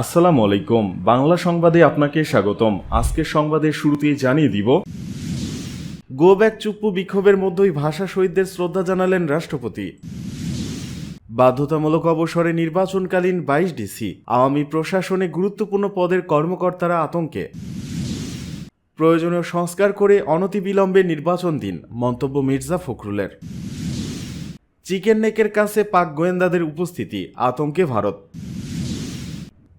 আসসালামু আলাইকুম। বাংলা সংবাদে আপনাকে স্বাগতম। আজকের সংবাদের শুরুতেই জানিয়ে দিব, গো ব্যাক চুপ্পু বিক্ষোভের মধ্যেই ভাষা শহীদদের শ্রদ্ধা জানালেন রাষ্ট্রপতি। বাধ্যতামূলক অবসরে নির্বাচনকালীন বাইশ ডিসি, আওয়ামী প্রশাসনে গুরুত্বপূর্ণ পদের কর্মকর্তারা আতঙ্কে। প্রয়োজনীয় সংস্কার করে অনতিবিলম্বে নির্বাচন দিন, মন্তব্য মির্জা ফখরুলের। চিকেন নেকের কাছে পাক গোয়েন্দাদের উপস্থিতি, আতঙ্কে ভারত।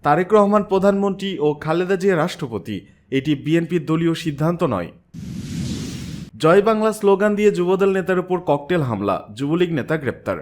তারেক রহমান প্রধানমন্ত্রী ও খালেদা জিয়া রাষ্ট্রপতি। এটি বিএনপির দলীয় সিদ্ধান্ত নয়। জয় বাংলা স্লোগান দিয়ে যুবদল নেতার উপর ককটেল হামলা, যুবলীগ নেতা গ্রেপ্তার।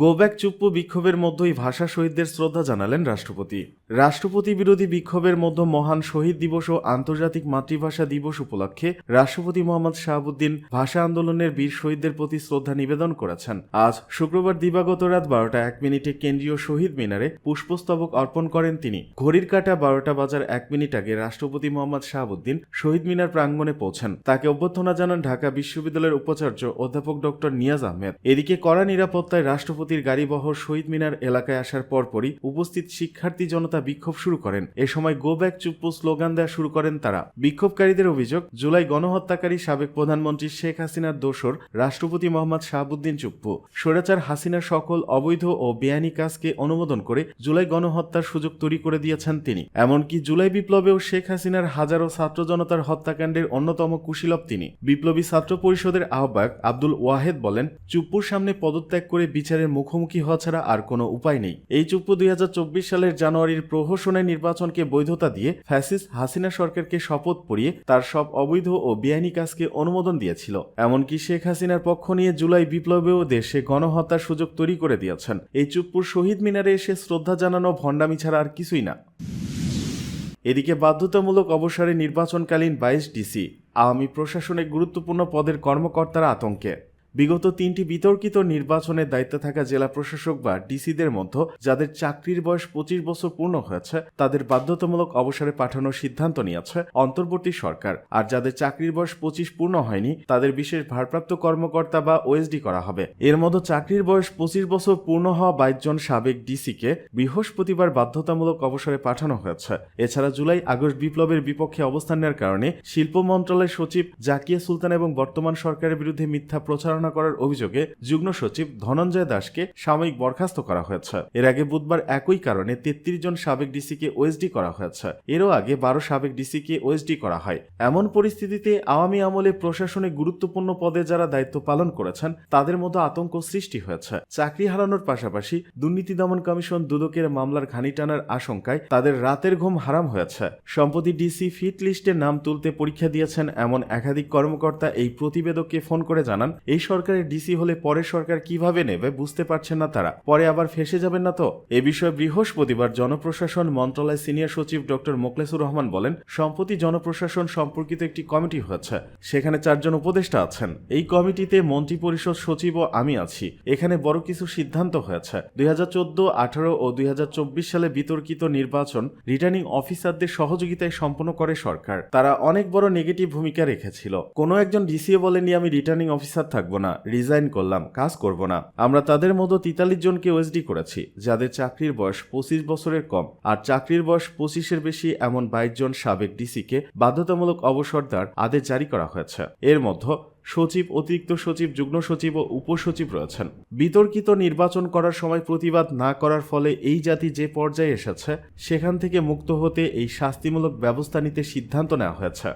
গো ব্যাক চুপ্পু বিক্ষোভের মধ্যেই ভাষা শহীদদের শ্রদ্ধা জানালেন রাষ্ট্রপতি। রাষ্ট্রপতি বিরোধী বিক্ষোভের মধ্যে মহান শহীদ দিবস ও আন্তর্জাতিক মাতৃভাষা দিবস উপলক্ষে রাষ্ট্রপতি মোহাম্মদ শাহাবুদ্দিন ভাষা আন্দোলনের বীর শহীদদের প্রতি শ্রদ্ধা নিবেদন করেছেন। আজ শুক্রবার দিবাগত রাত বারোটা এক মিনিটে কেন্দ্রীয় শহীদ মিনারে পুষ্পস্তবক অর্পণ করেন তিনি। ঘড়ির কাটা বারোটা বাজার এক মিনিট আগে রাষ্ট্রপতি মোহাম্মদ শাহাবুদ্দিন শহীদ মিনার প্রাঙ্গণে পৌঁছান। তাকে অভ্যর্থনা জানান ঢাকা বিশ্ববিদ্যালয়ের উপাচার্য অধ্যাপক ডক্টর নিয়াজ আহমেদ। এদিকে কড়া নিরাপত্তায় রাষ্ট্রপতির গাড়িবহর শহীদ মিনার এলাকায় আসার পরপরই উপস্থিত শিক্ষার্থী জনতা বিক্ষোভ শুরু করেন। এ সময় গো ব্যাক চুপ্পু স্লোগান দেওয়া শুরু করেন তারা। বিক্ষোভকারীদের অভিযোগ, জুলাই গণহত্যাকারী সাবেক প্রধানমন্ত্রী শেখ হাসিনার দোসর রাষ্ট্রপতি মোহাম্মদ শাহাবুদ্দিন চুপ্পু। স্বৈরাচার হাসিনার সকল অবৈধ ও বেআইনি কাজকে অনুমোদন করে জুলাই গণহত্যার সুযোগ তৈরি করে দিয়েছেন তিনি। এমনকি জুলাই বিপ্লবেও শেখ হাসিনার হাজারো ছাত্র জনতার হত্যাকাণ্ডের অন্যতম কুশীলব তিনি। বিপ্লবী ছাত্র পরিষদের আহ্বায়ক আব্দুল ওয়াহেদ বলেন, চুপ্পুর সামনে পদত্যাগ করে বিচারের মুখোমুখি হওয়া ছাড়া আর কোনো উপায় নেই। এই চুপ্পু দুই হাজার চব্বিশ সালের জানুয়ারির প্রহসনের নির্বাচনকে বৈধতা দিয়ে ফ্যাসিস্ট হাসিনা সরকারকে শপথ পড়িয়ে তার সব অবৈধ ও বেআইনি কাজকে অনুমোদন দিয়েছিল। এমনকি শেখ হাসিনার পক্ষ নিয়ে জুলাই বিপ্লবেও দেশে গণহত্যার সুযোগ তৈরি করে দিয়েছেন। এই চুপ্পুর শহীদ মিনারে এসে শ্রদ্ধা জানানো, ভণ্ডামি ছাড়া আর কিছুই না। এদিকে বাধ্যতামূলক অবসরে নির্বাচনকালীন বাইশ ডিসি আওয়ামী প্রশাসনে গুরুত্বপূর্ণ পদের কর্মকর্তারা আতঙ্কে। বিগত তিনটি বিতর্কিত নির্বাচনের দায়িত্বে থাকা জেলা প্রশাসক বা ডিসিদের মধ্যে যাদের চাকরির বয়স পঁচিশ বছর পূর্ণ হয়েছে, তাদের বাধ্যতামূলক অবসরে পাঠানোর সিদ্ধান্ত নিয়েছে অন্তর্বর্তী সরকার। আর যাদের চাকরির বয়স পঁচিশ পূর্ণ হয়নি, তাদের বিশেষ ভারপ্রাপ্ত কর্মকর্তা বা ওএসডি করা হবে। এর মধ্যে চাকরির বয়স পঁচিশ বছর পূর্ণ হওয়া বাইশ জন সাবেক ডিসিকে বৃহস্পতিবার বাধ্যতামূলক অবসরে পাঠানো হয়েছে। এছাড়া জুলাই আগস্ট বিপ্লবের বিপক্ষে অবস্থান নেওয়ার কারণে শিল্প মন্ত্রণালয়ের সচিব জাকিয়া সুলতান এবং বর্তমান সরকারের বিরুদ্ধে মিথ্যা প্রচারণা করার অভিযোগে যুগ্ম সচিব ধনঞ্জয় দাসকে সাময়িক বরখাস্ত করা হয়েছে। এর আগে বুধবার একই কারণে তেত্রিশ জন সাবেক ডিসিকে ওএসডি করা হয়েছে। এরও আগে বারো সাবেক ডিসিকে ওএসডি করা হয়। এমন পরিস্থিতিতে আওয়ামী আমলে প্রশাসনে গুরুত্বপূর্ণ পদে যারা দায়িত্ব পালন করেছেন, তাদের মধ্যে আতঙ্ক সৃষ্টি হয়েছে। চাকরি হারানোর পাশাপাশি দুর্নীতি দমন কমিশন দুদকের মামলার ঘানি টানার আশঙ্কায় তাদের রাতের ঘুম হারাম হয়েছে। সম্প্রতি ডিসি ফিট লিস্টে নাম তুলতে পরীক্ষা দিয়েছেন এমন একাধিক কর্মকর্তা এই প্রতিবেদককে ফোন করে জানান, এই সরকারের ডিসি হলে পরের সরকার কীভাবে নেবে বুঝতে পারছেন না তারা। পরে আবার ফেসে যাবেন না তো? এ বিষয়ে বৃহস্পতিবার জনপ্রশাসন মন্ত্রণালয় সিনিয়র সচিব ডক্টর মোকলেসুর রহমান বলেন, সম্প্রতি জনপ্রশাসন সম্পর্কিত একটি কমিটি হয়েছে। সেখানে চারজন উপদেষ্টা আছেন। এই কমিটিতে মন্ত্রী পরিষদ সচিব ও আমি আছি। এখানে বড় কিছু সিদ্ধান্ত হয়েছে। দুই হাজার চোদ্দ, আঠারো ও দুই হাজার চব্বিশ সালে বিতর্কিত নির্বাচন রিটার্নিং অফিসারদের সহযোগিতায় সম্পন্ন করে সরকার। তারা অনেক বড় নেগেটিভ ভূমিকা রেখেছিল। কোনো একজন ডিসিও বলেনি আমি রিটার্নিং অফিসার থাকব না রিজাইন করলাম, কাজ করব না। আমরা তাদের মতো তিতাল্লিশ জনকে ওএসডি করেছি, যাদের চাকরির বয়স পঁচিশ বছরের কম। আর চাকরির বয়স পঁচিশের বেশি এমন বাইশ জন সাবেক ডিসিকে বাধ্যতামূলক অবসর দেওয়ার আদেশ জারি করা হয়েছে। এর মধ্যে সচিব, অতিরিক্ত সচিব, যুগ্ম সচিব ও উপসচিব রয়েছেন। বিতর্কিত নির্বাচন করার সময় প্রতিবাদ না করার ফলে এই জাতি যে পর্যায়ে এসেছে, সেখান থেকে মুক্ত হতে এই শাস্তিমূলক ব্যবস্থা নিতে সিদ্ধান্ত নেওয়া হয়েছে।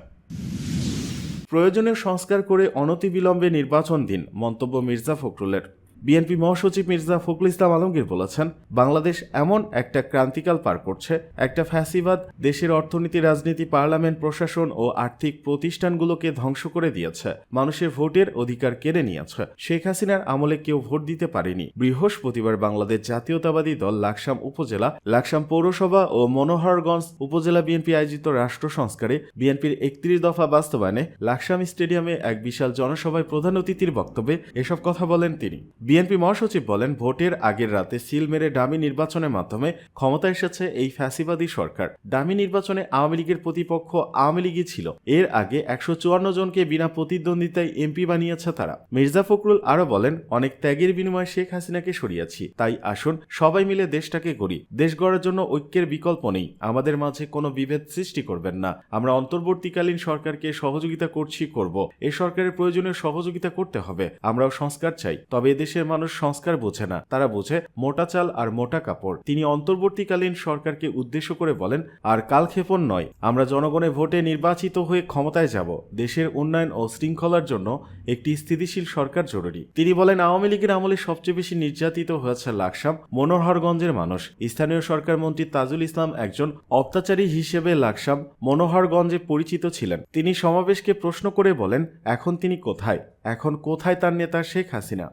প্রয়োজনীয় সংস্কার করে অনতিবিলম্বে নির্বাচন দিন মন্তব্য মির্জা ফখরুলের। বিএনপি মহাসচিব মির্জা ফখরুল ইসলাম আলমগীর বলেছেন, বাংলাদেশ এমন একটা ক্রান্তিকাল পার করছে, একটা ফ্যাসিবাদ, দেশের অর্থনীতি, রাজনীতি, পার্লামেন্ট, প্রশাসন ও আর্থিক প্রতিষ্ঠানগুলোকে ধ্বংস করে দিয়েছে। মানুষের ভোটের অধিকার কেড়ে নিয়েছে। শেখ হাসিনার আমলে কেউ ভোট দিতে পারেনি। বৃহস্পতিবার বাংলাদেশ জাতীয়তাবাদী দল লাকসাম উপজেলা, লাকসাম পৌরসভা ও মনোহরগঞ্জ উপজেলা বিএনপি আয়োজিত রাষ্ট্র সংস্কারে বিএনপির একত্রিশ দফা বাস্তবায়নে লাকসাম স্টেডিয়ামে এক বিশাল জনসভায় প্রধান অতিথির বক্তব্যে এসব কথা বলেন তিনি। বিএনপি মহাসচিব বলেন, ভোটের আগের রাতে সিল মেরে ডামি নির্বাচনের মাধ্যমে ক্ষমতা এসেছে এই ফ্যাসিবাদী সরকার। ডামি নির্বাচনে আওয়ামী লীগের প্রতিপক্ষ আওয়ামী লীগই ছিল। এর আগে একশো চুয়ান্ন জনকে বিনা প্রতিদ্বন্দ্বিতায় এমপি বানিয়েছে তারা। মির্জা ফখরুল আরও বলেন, অনেক ত্যাগের বিনিময়ে শেখ হাসিনাকে সরিয়েছি। তাই আসুন, সবাই মিলে দেশটাকে গড়ি। দেশ গড়ার জন্য ঐক্যের বিকল্প নেই। আমাদের মাঝে কোনো বিভেদ সৃষ্টি করবেন না। আমরা অন্তর্বর্তীকালীন সরকারকে সহযোগিতা করছি, করব। এ সরকারের প্রয়োজনীয় সহযোগিতা করতে হবে। আমরাও সংস্কার চাই। তবে এদেশের মানুষ সংস্কার বোঝে না, তারা বোঝে মোটা চাল আর মোটা কাপড়। তিনি অন্তর্বর্তীকালীন সরকারকে উদ্দেশ্য করে বলেন, আর কালক্ষেপণ নয়, আমরা জনগণের ভোটে নির্বাচিত হয়ে ক্ষমতায় যাব। দেশের উন্নয়ন ও শৃঙ্খলার জন্য একটি স্থিতিশীল সরকার জরুরি। তিনি বলেন, আওয়ামী লীগের আমলে সবচেয়ে বেশি নির্যাতিত হয়েছে লাকসাম মনোহরগঞ্জের মানুষ। স্থানীয় সরকার মন্ত্রী তাজুল ইসলাম একজন অত্যাচারী হিসেবে লাকসাম মনোহরগঞ্জে পরিচিত ছিলেন। তিনি সমাবেশকে প্রশ্ন করে বলেন, এখন তিনি কোথায়? এখন কোথায় তার নেতা শেখ হাসিনা?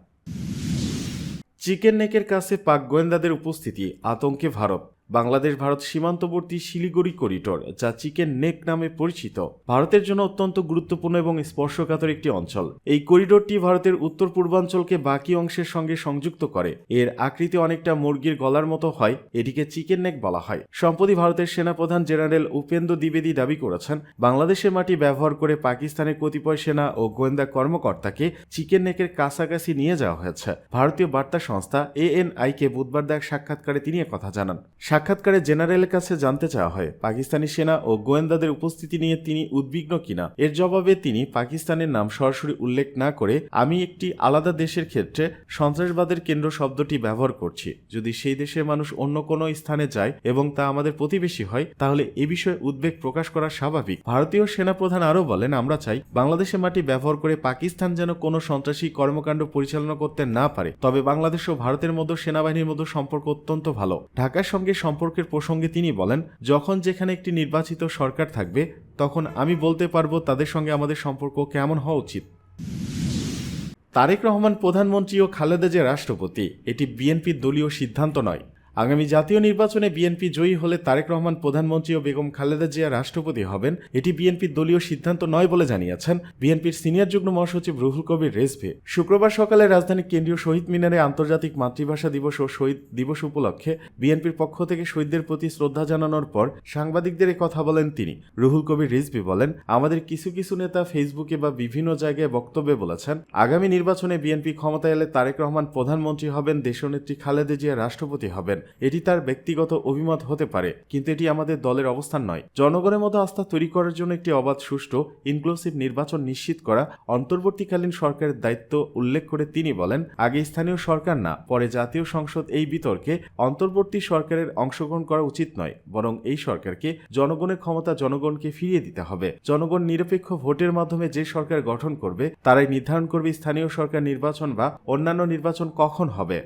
চিকেন নেকের কাছে পাক গোয়েন্দাদের উপস্থিতি আতঙ্কে ভারত। বাংলাদেশ, ভারত সীমান্তবর্তী শিলিগুড়ি করিডোর, যা চিকেন নেক নামে পরিচিত, ভারতের জন্য অত্যন্ত গুরুত্বপূর্ণ এবং স্পর্শকাতর একটি অঞ্চল। এই করিডোরটি ভারতের উত্তর পূর্বাঞ্চলকে বাকি অংশের সঙ্গে সংযুক্ত করে। এর আকৃতি অনেকটা মুরগির গলার মতো হয়, এটিকে চিকেন নেক বলা হয়। সম্প্রতি ভারতের সেনাপ্রধান জেনারেল উপেন্দ্র দ্বিবেদী দাবি করেছেন, বাংলাদেশের মাটি ব্যবহার করে পাকিস্তানের কতিপয় সেনা ও গোয়েন্দা কর্মকর্তাকে চিকেন নেকের কাছাকাছি নিয়ে যাওয়া হয়েছে। ভারতীয় বার্তা সংস্থা এএনআইকে বুধবার দেখ সাক্ষাৎকারে তিনি কথা জানান। সাক্ষাৎকারে জেনারেলের কাছে জানতে চাওয়া হয়, পাকিস্তানি সেনা ও গোয়েন্দাদের উপস্থিতি নিয়ে তিনি উদ্বিগ্ন কিনা। এর জবাবে তিনি পাকিস্তানের নাম সরাসরি উল্লেখ না করে, আমি একটি আলাদা দেশের ক্ষেত্রে সন্ত্রাসবাদের কেন্দ্র শব্দটি ব্যবহার করছি। যদি সেই দেশের মানুষ অন্য কোনো স্থানে যায় এবং তা আমাদের প্রতিবেশী হয়, তাহলে এ বিষয়ে উদ্বেগ প্রকাশ করা স্বাভাবিক। ভারতীয় সেনাপ্রধান আরও বলেন, আমরা চাই বাংলাদেশের মাটি ব্যবহার করে পাকিস্তান যেন কোনো সন্ত্রাসী কর্মকাণ্ড পরিচালনা করতে না পারে। তবে বাংলাদেশ ও ভারতের মধ্যে সেনাবাহিনীর মধ্যে সম্পর্ক অত্যন্ত ভালো। ঢাকার সঙ্গে সম্পর্কের প্রসঙ্গে তিনি বলেন, যখন যেখানে একটি নির্বাচিত সরকার থাকবে, তখন আমি বলতে পারব তাদের সঙ্গে আমাদের সম্পর্ক কেমন হওয়া উচিত। তারেক রহমান প্রধানমন্ত্রী ও খালেদা যে রাষ্ট্রপতি, এটি বিএনপির দলীয় সিদ্ধান্ত নয়। আগামী জাতীয় নির্বাচনে বিএনপি জয়ী হলে তারেক রহমান প্রধানমন্ত্রী ও বেগম খালেদা জিয়া রাষ্ট্রপতি হবেন, এটি বিএনপির দলীয় সিদ্ধান্ত নয় বলে জানিয়েছেন বিএনপির সিনিয়র যুগ্ম মহাসচিব রুহুল কবির রেজভি। শুক্রবার সকালে রাজধানীর কেন্দ্রীয় শহীদ মিনারে আন্তর্জাতিক মাতৃভাষা দিবস ও শহীদ দিবস উপলক্ষে বিএনপির পক্ষ থেকে শহীদদের প্রতি শ্রদ্ধা জানানোর পর সাংবাদিকদের কথা বলেন তিনি। রুহুল কবির রিজভি বলেন, আমাদের কিছু কিছু নেতা ফেসবুকে বা বিভিন্ন জায়গায় বক্তব্যে বলেছেন, আগামী নির্বাচনে বিএনপি ক্ষমতায় এলে তারেক রহমান প্রধানমন্ত্রী হবেন, দেশনেত্রী খালেদা জিয়া রাষ্ট্রপতি হবেন। এটি তার ব্যক্তিগত অভিমত হতে পারে, কিন্তু এটি আমাদের দলের অবস্থান নয়। জনগণের মধ্যে আস্থা তৈরি করার জন্য একটি অবাধ, সুষ্ঠু ইনক্লুসিভ নির্বাচন নিশ্চিত করা অন্তর্বর্তীকালীন সরকারের দায়িত্ব উল্লেখ করে তিনি বলেন, আগে স্থানীয় সরকার না, পরে জাতীয় সংসদ এই বিতর্কে অন্তর্বর্তী সরকারের অংশগ্রহণ করা উচিত নয়, বরং এই সরকারকে জনগণের ক্ষমতা জনগণকে ফিরিয়ে দিতে হবে। জনগণ নিরপেক্ষ ভোটের মাধ্যমে যে সরকার গঠন করবে, তারাই নির্ধারণ করবে স্থানীয় সরকার নির্বাচন বা অন্যান্য নির্বাচন কখন হবে।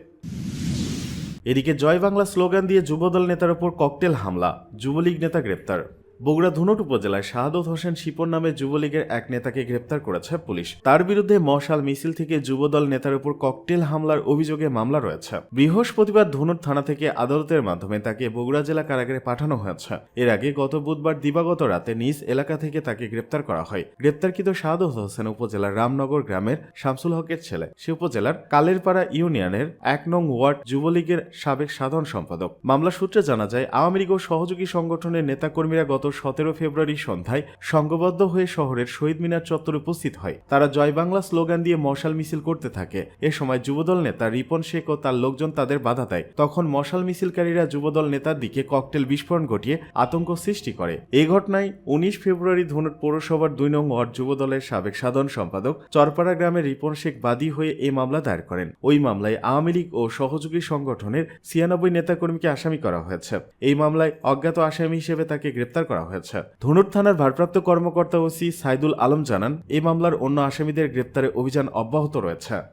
এদিকে জয় বাংলা স্লোগান দিয়ে যুবদল নেতার ওপর ককটেল হামলা যুবলীগ নেতা গ্রেপ্তার। বগুড়া ধুনট উপজেলায় শাহাদত হোসেন শিপন নামে যুবলীগের এক নেতাকে গ্রেপ্তার করেছে পুলিশ। তার বিরুদ্ধে মশাল মিছিল থেকে যুবদল নেতার উপর ককটেল হামলার অভিযোগে মামলা রয়েছে। বৃহস্পতিবার ধুনট থানা থেকে আদালতের মাধ্যমে তাকে বগুড়া জেলা কারাগারে পাঠানো হয়েছে। এর আগে গত বুধবার দিবাগত রাতে নিজ এলাকা থেকে তাকে গ্রেপ্তার করা হয়। গ্রেপ্তারকৃত শাহাদত হোসেন উপজেলার রামনগর গ্রামের শামসুল হকের ছেলে। সে উপজেলার কালেরপাড়া ইউনিয়নের এক নং ওয়ার্ড যুবলীগের সাবেক সাধারণ সম্পাদক। মামলা সূত্রে জানা যায়, আওয়ামী লীগ ও সহযোগী সংগঠনের নেতাকর্মীরা গত সতেরো ফেব্রুয়ারি সন্ধ্যায় সংঘবদ্ধ হয়ে শহরের শহীদ মিনার চত্বরে উপস্থিত হয়। তারা জয় বাংলা স্লোগান দিয়ে মশাল মিছিল করতে থাকে। এ সময় যুবদল নেতা রিপন শেখ ও তার লোকজন তাদের বাধা দেয়। তখন মশাল মিছিলকারীরা যুবদল নেতার দিকে ককটেল বিস্ফোরণ ঘটিয়ে আতঙ্ক সৃষ্টি করে। এই ঘটনায় উনিশ ফেব্রুয়ারি ধনুট পৌরসভার দুই নং ওয়ার্ড যুবদলের সাবেক সাধারণ সম্পাদক চরপাড়া গ্রামের রিপন শেখ বাদী হয়ে এই মামলা দায়ের করেন। ওই মামলায় আওয়ামী লীগ ও সহযোগী সংগঠনের ছিয়ানব্বই নেতাকর্মীকে আসামি করা হয়েছে। এই মামলায় অজ্ঞাত আসামি হিসেবে তাকে গ্রেপ্তার করা হয়েছে। ধনুট থানার ভারপ্রাপ্ত কর্মকর্তা ওসি সাইদুল আলম জানান, এই মামলার অন্য আসামিদের গ্রেপ্তারে অভিযান অব্যাহত রয়েছে।